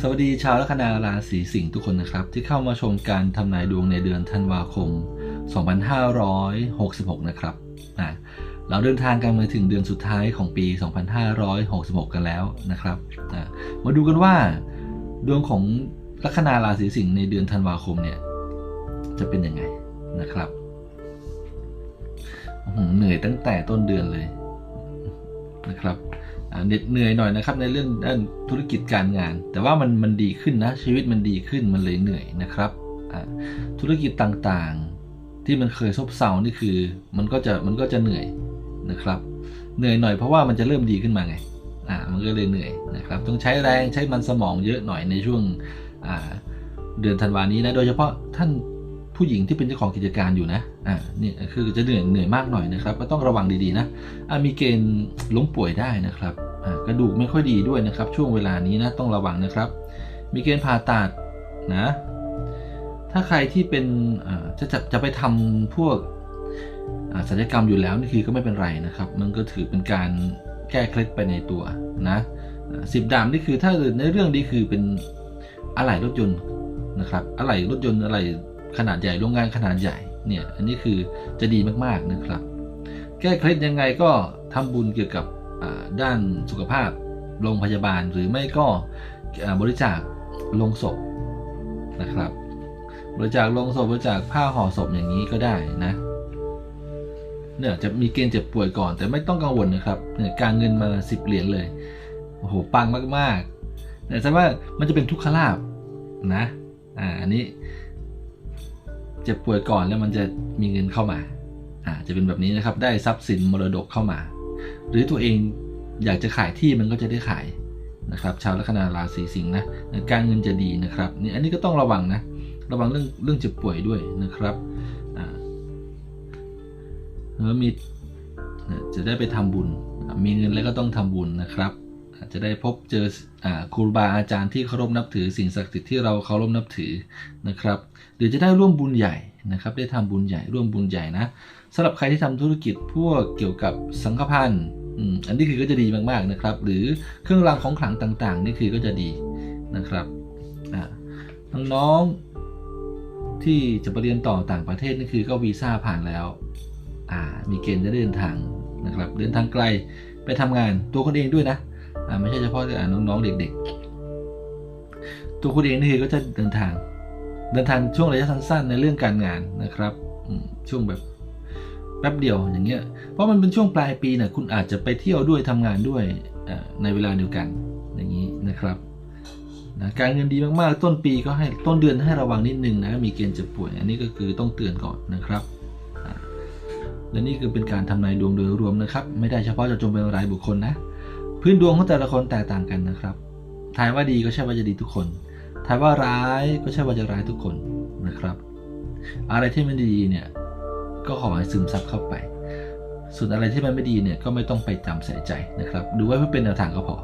สวัสดีชาวลัคนาราศีสิงห์ทุกคนนะครับ ที่เข้ามาชมการทำนายดวงในเดือนธันวาคม 2566 นะครับอะเราเดินทางกันมาถึงเดือนสุดท้ายของปี 2566 กันแล้วนะครับอะมาดูกันว่าดวงของลัคนาราศีสิงห์ในเดือนธันวาคมเนี่ยจะเป็นยังไงนะครับเหนื่อยตั้งแต่ต้นเดือนเลยนะครับ เหน็ดเหนื่อยหน่อยนะครับในเรื่องด้านธุรกิจการงาน แต่ว่ามันมันดีขึ้นนะชีวิตมันดีขึ้นมันเลยเหนื่อยนะครับธุรกิจต่างๆที่มันเคยซบเซานี่คือมันก็จะมันก็จะเหนื่อยนะครับ เหนื่อยหน่อยเพราะว่ามันจะเริ่มดีขึ้นมาไงอ่ามันก็เลยเหนื่อยนะครับ ต้องใช้แรงใช้มันสมองเยอะหน่อยในช่วงอ่าเดือนธันวานี้นะโดยเฉพาะท่าน ผู้หญิงที่เป็นเจ้าของกิจการอยู่นะ อ่าเนี่ยคือจะเหนื่อยเหนื่อยมากหน่อยนะครับก็ต้องระวังดีๆนะอ่ามีเกณฑ์ล้มป่วยได้นะครับอ่ากระดูกไม่ค่อยดีด้วยนะครับ ช่วงเวลานี้นะต้องระวังนะครับ มีเกณฑ์ผ่าตัดนะ ถ้าใครที่เป็นอ่าจะจะจะไปทำพวกอ่าศัลยกรรมอยู่แล้วนี่คือก็ไม่เป็นไรนะครับ มันก็ถือเป็นการแก้เคล็ดไปในตัวนะสิบดามนี่คือถ้าในเรื่องนี้คือเป็นอะไหล่รถยนต์นะครับอะไหล่รถยนต์อะไร ขนาดใหญ่โรงงานขนาดใหญ่เนี่ยอันนี้คือจะดีมากๆนะครับ แก้เคล็ดยังไงก็ทำบุญเกี่ยวกับด้านสุขภาพโรงพยาบาลหรือไม่ก็บริจาคลงศพนะครับ บริจาคลงศพบริจาคผ้าห่อศพอย่างนี้ก็ได้นะเนี่ยจะมีเกณฑ์เจ็บป่วยก่อน แต่ไม่ต้องกังวลนะครับเนี่ยการเงินมาสิบเหรียญเลยโอ้โหปังมากๆแต่แสดงว่ามันจะเป็นทุกขลาบนะอ่าอันนี้ เจ็บป่วยก่อนแล้วมันจะมีเงินเข้ามาอ่าจะเป็นแบบนี้นะครับ ได้ทรัพย์สินมรดกเข้ามา หรือตัวเองอยากจะขายที่มันก็จะได้ขายนะครับ ชาวลัคนาราศีสิงห์นะการเงินจะดีนะครับนี่อันนี้ก็ต้องระวังนะ ระวังเรื่องเรื่องเจ็บป่วยด้วยนะครับอ่าแล้วมีจะได้ไปทำบุญ มีเงินแล้วก็ต้องทำบุญนะครับ อาจะได้พบเจออครูบาอาจารย์ที่เคารพนับถือสิ่งศักดิ์สิทธิ์ที่เราเคารพนับถือนะครับ หรือจะได้ร่วมบุญใหญ่นะครับ ได้ทำบุญใหญ่ร่วมบุญใหญ่นะสำหรับใครที่ทำธุรกิจพวกเกี่ยวกับสังฆพันธ์อันนี้คือก็จะดีมากๆนะครับ หรือเครื่องรางของขลังต่างๆ นี่คือก็จะดีนะครับน้องๆที่จะไปเรียนต่อต่างประเทศนี่คือก็วีซ่าผ่านแล้วมีเกณฑ์จะเดินทางนะครับ เดินทางไกลไปทำงานตัวคนเองด้วยนะ ไม่ใช่เฉพาะแต่น้องๆเด็กๆ ตัวคุณเองนี่คือก็จะเดินทาง เดินทางช่วงระยะสั้นๆในเรื่องการงานนะครับช่วงแบบแป๊บเดียวอย่างเงี้ย เพราะมันเป็นช่วงปลายปีนี่ยคุณอาจจะไปเที่ยวด้วยทำงานด้วยในเวลาเดียวกันอย่างนี้นะครับนะการเงินดีมากๆ ต้นปีก็ให้ต้นเดือนให้ระวังนิดนึงนะมีเกณฑ์เจ็บป่วย อันนี้ก็คือต้องเตือนก่อนนะครับ และนี่คือเป็นการทำนายดวงโดยรวมนะครับ ไม่ได้เฉพาะจะจงเป็นรายบุคคลนะ พื้นดวงของแต่ละคนแตกต่างกันนะครับทายว่าดีก็ใช่ว่าจะดีทุกคนทายว่าร้ายก็ใช่ว่าจะร้ายทุกคนนะครับ อะไรที่มันดีเนี่ยก็ขอให้ซึมซับเข้าไป ส่วนอะไรที่มันไม่ดีเนี่ยก็ไม่ต้องไปจำใส่ใจนะครับ ดูไว้เพื่อเป็นแนวทางก็พอ